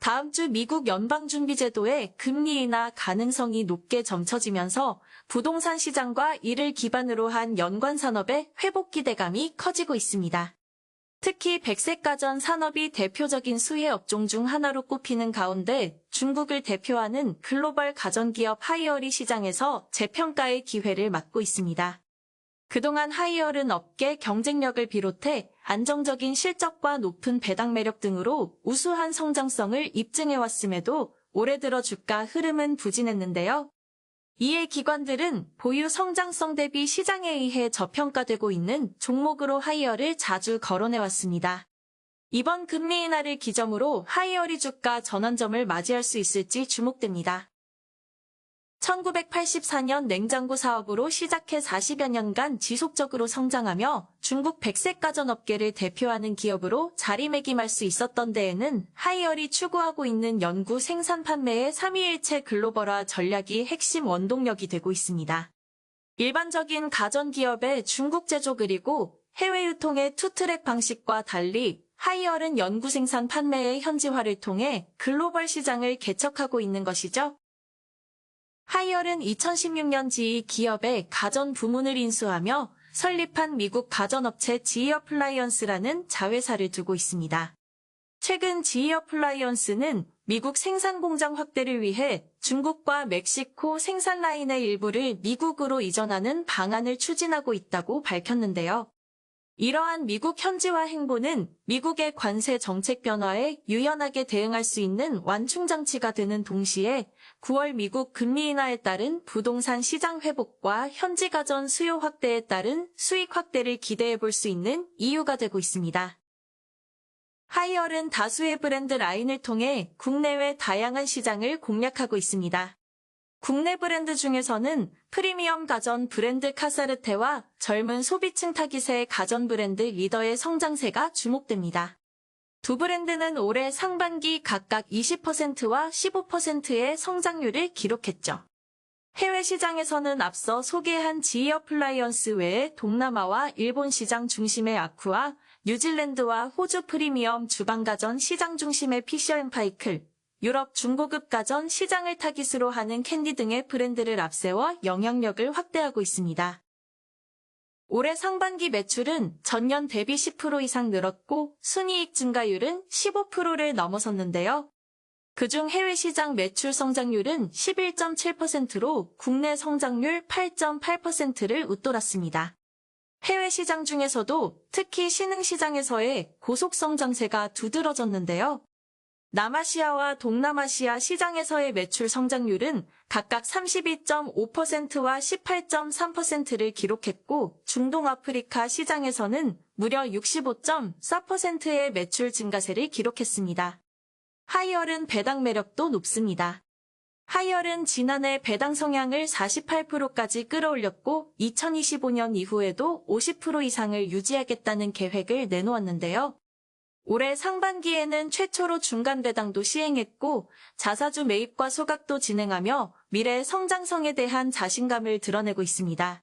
다음 주 미국 연방준비제도의 금리 인하 가능성이 높게 점쳐지면서 부동산 시장과 이를 기반으로 한 연관 산업의 회복 기대감이 커지고 있습니다. 특히 백색 가전 산업이 대표적인 수혜 업종 중 하나로 꼽히는 가운데 중국을 대표하는 글로벌 가전기업 하이어리 시장에서 재평가의 기회를 맞고 있습니다. 그동안 하이얼은 업계 경쟁력을 비롯해 안정적인 실적과 높은 배당 매력 등으로 우수한 성장성을 입증해왔음에도 올해 들어 주가 흐름은 부진했는데요. 이에 기관들은 보유 성장성 대비 시장에 의해 저평가되고 있는 종목으로 하이얼을 자주 거론해왔습니다. 이번 금리 인하를 기점으로 하이얼이 주가 전환점을 맞이할 수 있을지 주목됩니다. 1984년 냉장고 사업으로 시작해 40여 년간 지속적으로 성장하며 중국 백색 가전업계를 대표하는 기업으로 자리매김할 수 있었던 데에는 하이얼이 추구하고 있는 연구 생산 판매의 삼위일체 글로벌화 전략이 핵심 원동력이 되고 있습니다. 일반적인 가전기업의 중국 제조 그리고 해외 유통의 투트랙 방식과 달리 하이얼은 연구 생산 판매의 현지화를 통해 글로벌 시장을 개척하고 있는 것이죠. 하이얼은 2016년 지이 기업의 가전 부문을 인수하며 설립한 미국 가전업체 지이어플라이언스라는 자회사를 두고 있습니다. 최근 지이어플라이언스는 미국 생산 공장 확대를 위해 중국과 멕시코 생산 라인의 일부를 미국으로 이전하는 방안을 추진하고 있다고 밝혔는데요. 이러한 미국 현지화 행보는 미국의 관세 정책 변화에 유연하게 대응할 수 있는 완충장치가 되는 동시에 9월 미국 금리 인하에 따른 부동산 시장 회복과 현지 가전 수요 확대에 따른 수익 확대를 기대해 볼 수 있는 이유가 되고 있습니다. 하이얼은 다수의 브랜드 라인을 통해 국내외 다양한 시장을 공략하고 있습니다. 국내 브랜드 중에서는 프리미엄 가전 브랜드 카사르테와 젊은 소비층 타깃의 가전 브랜드 리더의 성장세가 주목됩니다. 두 브랜드는 올해 상반기 각각 20%와 15%의 성장률을 기록했죠. 해외 시장에서는 앞서 소개한 지이 어플라이언스 외에 동남아와 일본 시장 중심의 아쿠아, 뉴질랜드와 호주 프리미엄 주방가전 시장 중심의 피셔앤파이클, 유럽 중고급 가전 시장을 타깃으로 하는 캔디 등의 브랜드를 앞세워 영향력을 확대하고 있습니다. 올해 상반기 매출은 전년 대비 10% 이상 늘었고 순이익 증가율은 15%를 넘어섰는데요. 그중 해외 시장 매출 성장률은 11.7%로 국내 성장률 8.8%를 웃돌았습니다. 해외 시장 중에서도 특히 신흥 시장에서의 고속 성장세가 두드러졌는데요. 남아시아와 동남아시아 시장에서의 매출 성장률은 각각 32.5%와 18.3%를 기록했고 중동 아프리카 시장에서는 무려 65.4%의 매출 증가세를 기록했습니다. 하이얼은 배당 매력도 높습니다. 하이얼은 지난해 배당 성향을 48%까지 끌어올렸고 2025년 이후에도 50% 이상을 유지하겠다는 계획을 내놓았는데요. 올해 상반기에는 최초로 중간 배당도 시행했고 자사주 매입과 소각도 진행하며 미래 성장성에 대한 자신감을 드러내고 있습니다.